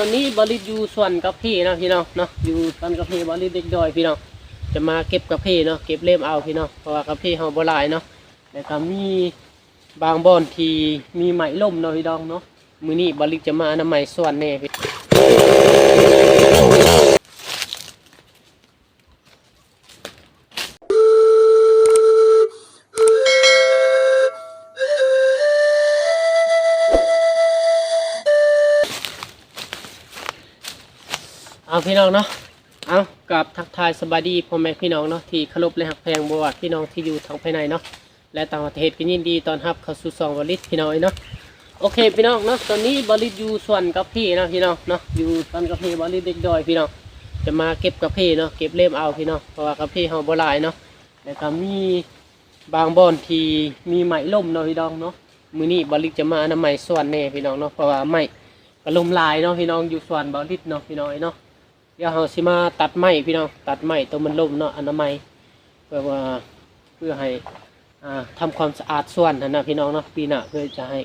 ตอนนี้บริษอยู่ส่วนกาแฟเนาะพี่น้องเนาะอยู่ส่วนกาแฟบริษเด็กดอยพี่น้องจะมาเก็บกาแฟเนาะเก็บเล่มเอาพี่น้องเพราะว่ากาแฟเฮาบ่หลายเนาะแล้วก็มีบางบ่อนที่มีไหมล่มเนาะพี่น้องเนาะมื้อนี้บริษจะมาอนำไหมส่วนแน่พี่ เอาพี่น้องเนาะเอากับทักทายสบายดีพ่อแม่พี่น้องเนาะที่เคารพและหักแพงบวชพี่น้องที่อยู่ทางภายในเนาะและต่างประเทศก็ยินดีตอนรับเข้าสู่ซองบริษพี่น้องเนาะโอเคพี่น้องเนาะตอนนี้บริษอยู่ส่วนกาแฟเนาะพี่น้องเนาะอยู่ส่วนกาแฟบริษเด็กดอยพี่น้องจะมาเก็บกาแฟเนาะเก็บเล่มเอาพี่น้องเพราะว่ากาแฟเฮาบ่หลายเนาะแล้วก็มีบางบอนที่มีไหมล่มเนาะพี่น้องเนาะมื้อนี้บริษจะมาอนำไหมส่วนแน่พี่น้องเนาะเพราะว่าไหมก็ลมลายเนาะพี่น้องอยู่ส่วนบริษเนาะพี่น้องเนาะ เดี๋ยวเราสิมาตัดไม้พี่น้องตัดไม้ตัวมันล่มเนาะอนามัยเพื่อว่าเพื่อให้อ่าทำความสะอาดส่วนนะพี่น้องเนาะปีหน้าเพื่อจะให้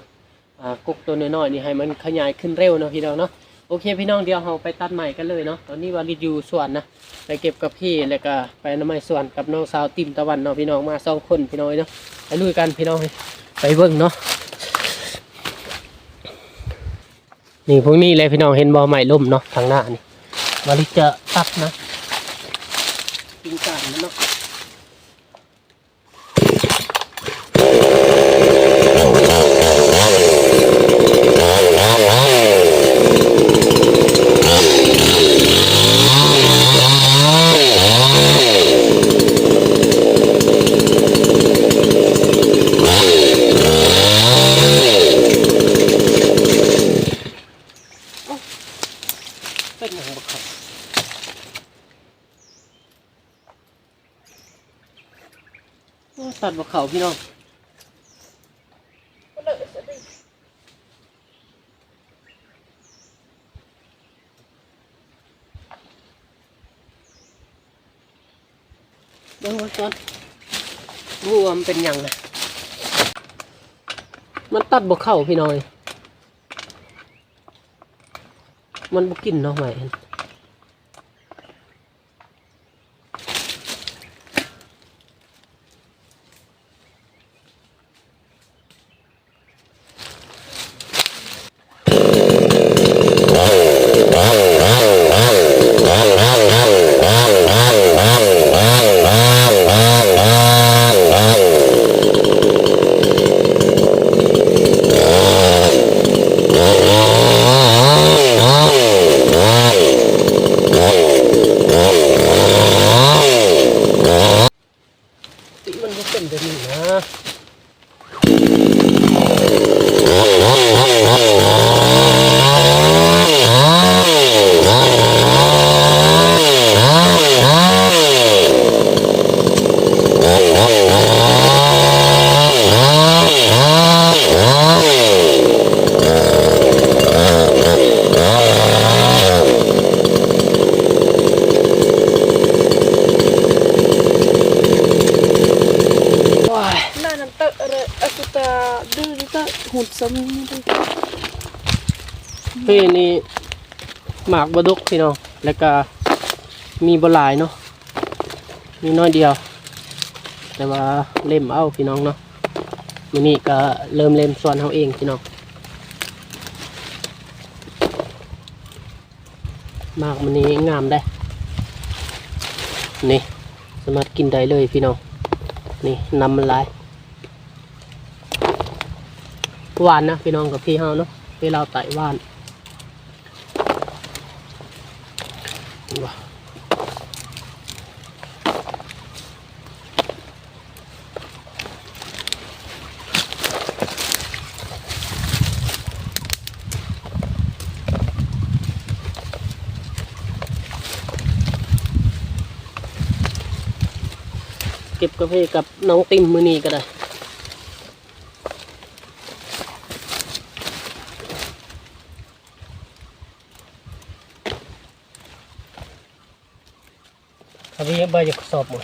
กุกตัวน้อยๆนี่ให้มันขยายขึ้นเร็วนะพี่น้องเนาะโอเคพี่น้องเดี๋ยวเราไปตัดไม้กันเลยเนาะตอนนี้วาริดอยู่ส่วนนะไปเก็บกับพี่แล้วก็ไปอนามัยส่วนกับน้องสาวติมตะวันเนาะพี่น้องมาสองคนพี่น้องเนาะไปลุยกันพี่น้องไปเบิ่งเนาะนี่พวกนี้เลยพี่น้องเห็นบ่อไม้ล่มเนาะทางหน้านี่ มาลิจะตัดนะกินกานมันเนาะเป็นอย่างบักเขาโอ้ ตัดบกเขาพี่น้องเบิ่งมันก่อนรู้ว่ามันเป็นยังนะมันตัดบกเข้าพี่น้อย มันบ่กินเนาะไหมน มันบ่เป็นแบบนี้นะว้าย Nej, den där, eller, alltså det, du, det där, hon som, พี่ นี่หมากบดกพี่น้องแล้วก็มีบหลายเนาะมีน้อยเดียว แต่ว่าเล่มเอาพี่น้องเนาะมินี่ก็เริ่มเล่มส่วนเขาเองพี่น้องหมากมันนี้งามได้ นี่สามารถกินได้เลยพี่น้อง นี่นำมันลาย หวานนะพี่น้องกับพี่เฮาเนาะที่เราไต่หวาน ว้าเก็บกาแฟกับน้องติมมือนีก็ได้ Tapi ya banyak kesop mo.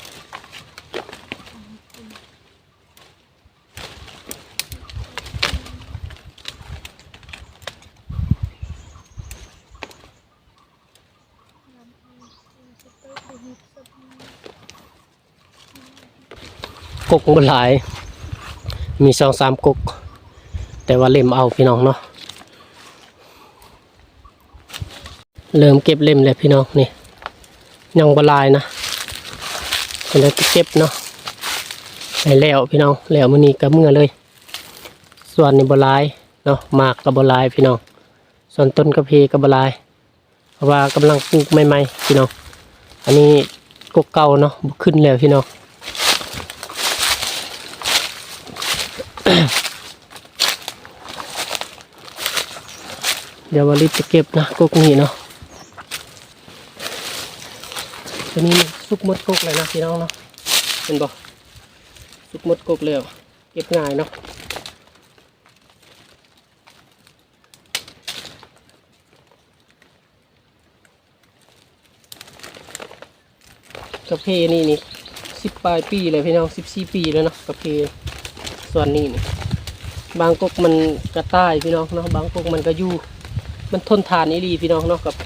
มีสองสามกุก แต่ว่าเล่มเอาพี่น้องเนาะเริ่มเก็บเล่มเลยพี่น้องนี่ยังบลายนะ เดี๋ยวจะเก็บเนาะให้แล้วพี่น้องแล้วมื้อนี้ก็เมื่อเลย ส่วนในบลายเนาะหมากก็บ่หลายพี่น้อง ส่วนต้นกระเพก็บ่หลาย เพราะว่ากำลังปลูกใหม่ๆพี่น้อง อันนี้กกเก่าเนาะขึ้นแล้วพี่น้องเดี๋ยววันรีบจะเก็บนะกกนี้เนาะตัวนี้ สุกมดกกเลยนะพี่น้องเนาะเห็นบ่สุกมดกกแล้วเก็บง่ายเนาะกาแฟนี่นี่สิบปลายปีเลยพี่น้องสิบสี่ปีแล้วเนาะกาแฟส่วนนี้นี่บางกกมันกระต่ายพี่น้องเนาะบางกกมันก็ยู่มันทนทานนี่ดีพี่น้องเนาะกับเพ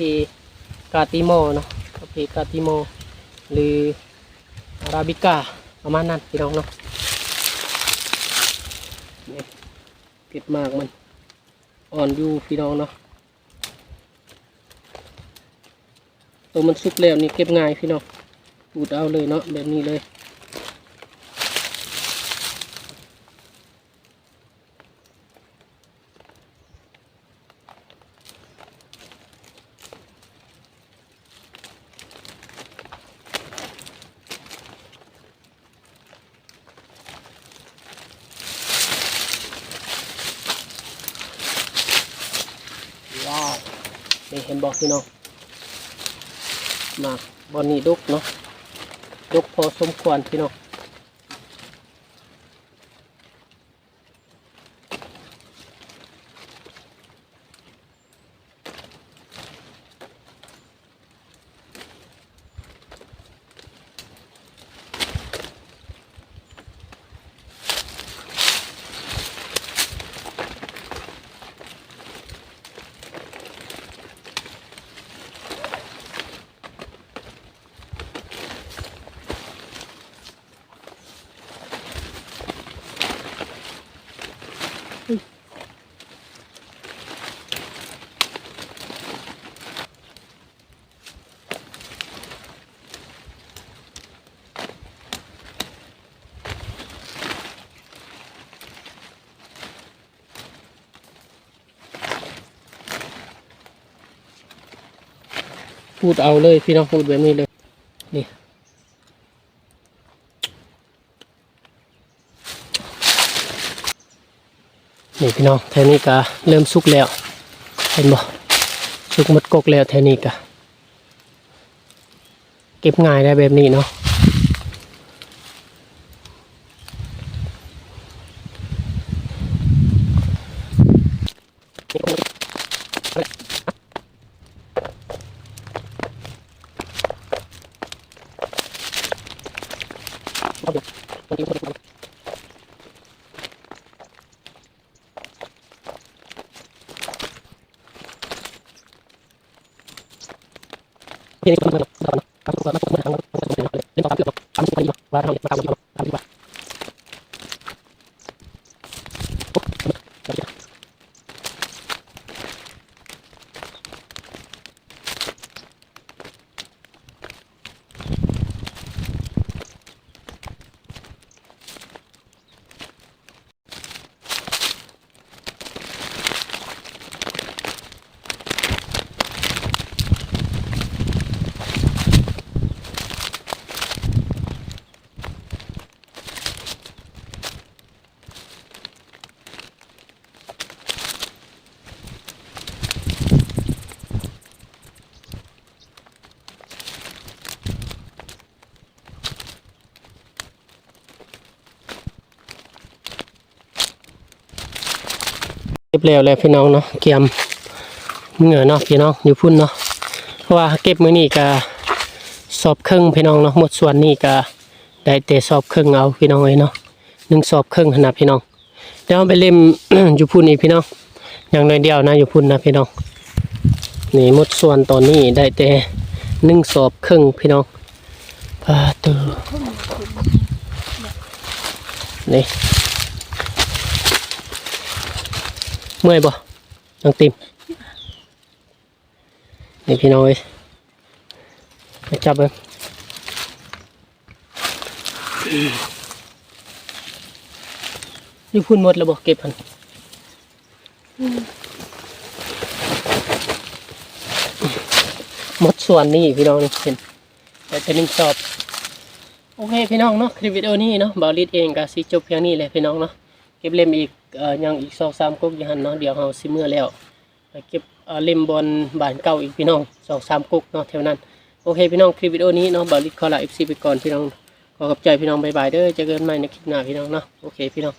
กาติโมเนาะกับเพกาติโม หรืออาราบิก้าประมาณนั้นพี่น้องเนาะนี่เก็บมากมัน อ่อนอยู่พี่น้องเนาะตัวมันสุกแล้วนี่เก็บง่ายพี่น้องปูดเอาเลยเนาะแบบนี้เลย ว้าวนี่ เห็นบอกพี่น้องมาบอนนี้ดกเนาะดกพอสมควรพี่น้อง พูดเอาเลยพี่น้องพูดแบบนี้เลย นี่นี่พี่น้องแถวนี้ก็เริ่มสุกแล้ว เห็นบ่สุกมดกกแล้วแถวนี้ก็เก็บง่ายได้แบบนี้เนาะ Ini kita เก็บแล้วแล้วพี่น้องเนาะเกียมเหงื่อเนาะพี่น้องอยู่พุ่นเนาะเพราะว่าเก็บมื้อนี้ก็สอบครึ่งพี่น้องเนาะหมดส่วนนี้ก็ได้แต่สอบครึ่งเอาพี่น้องเอ้ยเนาะหนึ่งสอบครึ่งขนาดพี่น้องเดี๋ยวไปเล่มอยู่พุ่นอีกพี่น้องอย่างน้อยเดียวนะอยู่พุ่นนะพี่น้องนี่หมดส่วนตอนนี้ได้แต่หนึ่งสอบครึ่งพี่น้องพาตัวนี่ เมื่อยบ่น้องติมนี่พี่น้องเอ้ยมาจับเบิ่งอยู่พุ่นหมดแล้วบ่เก็บพันหมดส่วนนี้พี่น้องนี่เห็นแต่จะหนึ่งสอบโอเคพี่น้องเนาะคลิปวิดีโอนี้เนาะบาลิดเองก็สิจบเพียงนี้เลยพี่น้องเนาะเก็บเล่มอีก ยังอีกสองสามกุ๊กยันเนาะเดี๋ยวเฮาสิเมื่อแล้วเก็บเล่มบอลบานเก่าอีกพี่น้องสองสามกุ๊กเนาะเท่านั้นโอเคพี่น้องคลิปวิดีโอนี้เนาะบาลิดขอลา FC ไปก่อนพี่น้องขอขอบใจพี่น้องบายบายเด้อเจอกันใหม่ในคลิปหน้าพี่น้องเนาะโอเคพี่น้อง